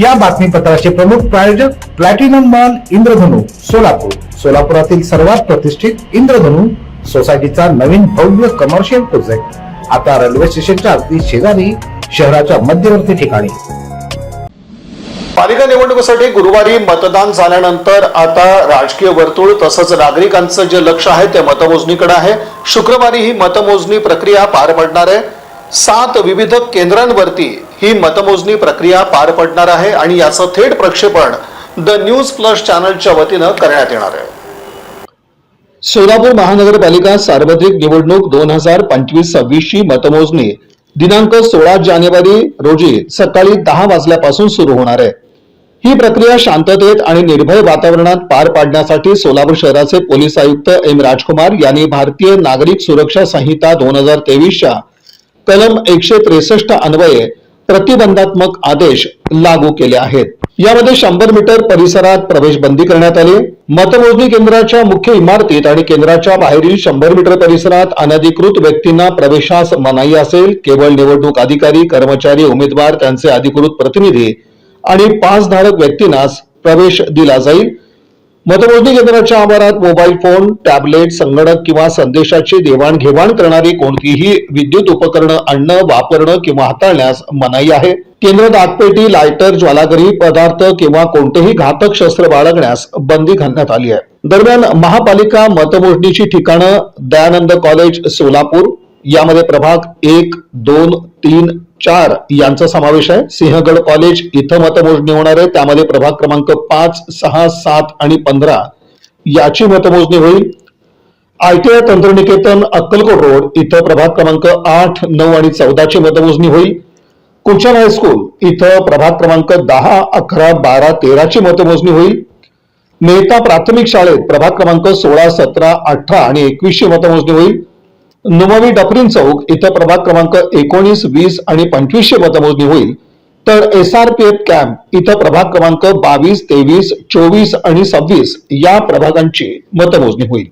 या बातमीपत्राचे प्रमुख प्रायोजक प्लॅटिनम मॉल इंद्रधनु सोलापूर. सोलापुरातील सर्वात प्रतिष्ठित इंद्रधनु सोसायटीचा नवीन भव्य कमर्शियल प्रोजेक्ट आता रेल्वे स्टेशनच्या अगदी शेजारी शहराच्या मध्यवर्ती ठिकाणी. पालिका निवडणुकीसाठी गुरुवारी मतदान झाल्यानंतर आता राजकीय वर्तुळ तसंच नागरिकांचं जे लक्ष आहे ते मतमोजणीकडे आहे. शुक्रवारी ही मतमोजणी प्रक्रिया पार पडणार आहे. सात विविध केंद्रांवरती ही मतमोजणी प्रक्रिया पार पडणार आहे आणि याचं थेट प्रक्षेपण द न्यूज प्लस चॅनलच्या वतीनं करण्यात येणार आहे. सोलापूर महानगरपालिका सार्वत्रिक निवडणूक दोन हजार पंचवीस सव्वीसची मतमोजणी दिनांक सोळा जानेवारी रोजी सकाळी दहा वाजल्यापासून सुरू होणार आहे. ही प्रक्रिया शांततेत आणि निर्भय वातावरणात पार पाडण्यासाठी सोलापूर शहराचे पोलीस आयुक्त एम राजकुमार यांनी भारतीय नागरिक सुरक्षा संहिता दोन हजार तेवीसच्या कलम एकशे त्रेसष्ट अन्वये प्रतिबंधात्मक आदेश लागू केले आहेत. यामध्ये शंभर मीटर परिसरात प्रवेश बंदी करण्यात आली. मतमोजणी केंद्राच्या मुख्य इमारतीत आणि केंद्राच्या बाहेरील शंभर मीटर परिसरात अनधिकृत व्यक्तींना प्रवेशास मनाई असेल. केवळ निवडणूक अधिकारी कर्मचारी उमेदवार त्यांचे अधिकृत प्रतिनिधी आणि पासधारक व्यक्तींनाच प्रवेश दिला जाईल. मतमोजणी केंद्राच्या आवारात मोबाईल फोन टॅबलेट संगणक किंवा संदेशाची देवाणघेवाण करणारी कोणतीही विद्युत उपकरणं आणणं वापरणं किंवा हाताळण्यास मनाई आहे. केंद्र दागपेटी लायटर ज्वालागरी पदार्थ किंवा कोणतेही घातक शस्त्र बाळगण्यास बंदी घालण्यात आली आहे. दरम्यान महापालिका मतमोजणीची ठिकाणं दयानंद कॉलेज सोलापूर यामध्ये प्रभाग एक दोन तीन चार यांचा समावेश आहे. सिंहगड कॉलेज इथं मतमोजणी होणार आहे. त्यामध्ये प्रभाग क्रमांक पाच सहा सात आणि पंधरा याची मतमोजणी होईल. आयटीआय तंत्रनिकेतन अक्कलकोट रोड इथं प्रभाग क्रमांक आठ नऊ आणि चौदाची मतमोजणी होईल. कुचन हायस्कूल इथं प्रभाग क्रमांक दहा अकरा बारा तेराची मतमोजणी होईल. मेहता प्राथमिक शाळेत प्रभाग क्रमांक सोळा सतरा अठरा आणि एकवीसची मतमोजणी होईल. नुमावी डफरीन चौक इथं प्रभाग क्रमांक एकोणीस वीस आणि पंचवीसशे मतमोजणी होईल. तर S R P F camp इथं प्रभाग क्रमांक बावीस तेवीस चोवीस आणि सव्वीस या प्रभागांची मतमोजणी होईल.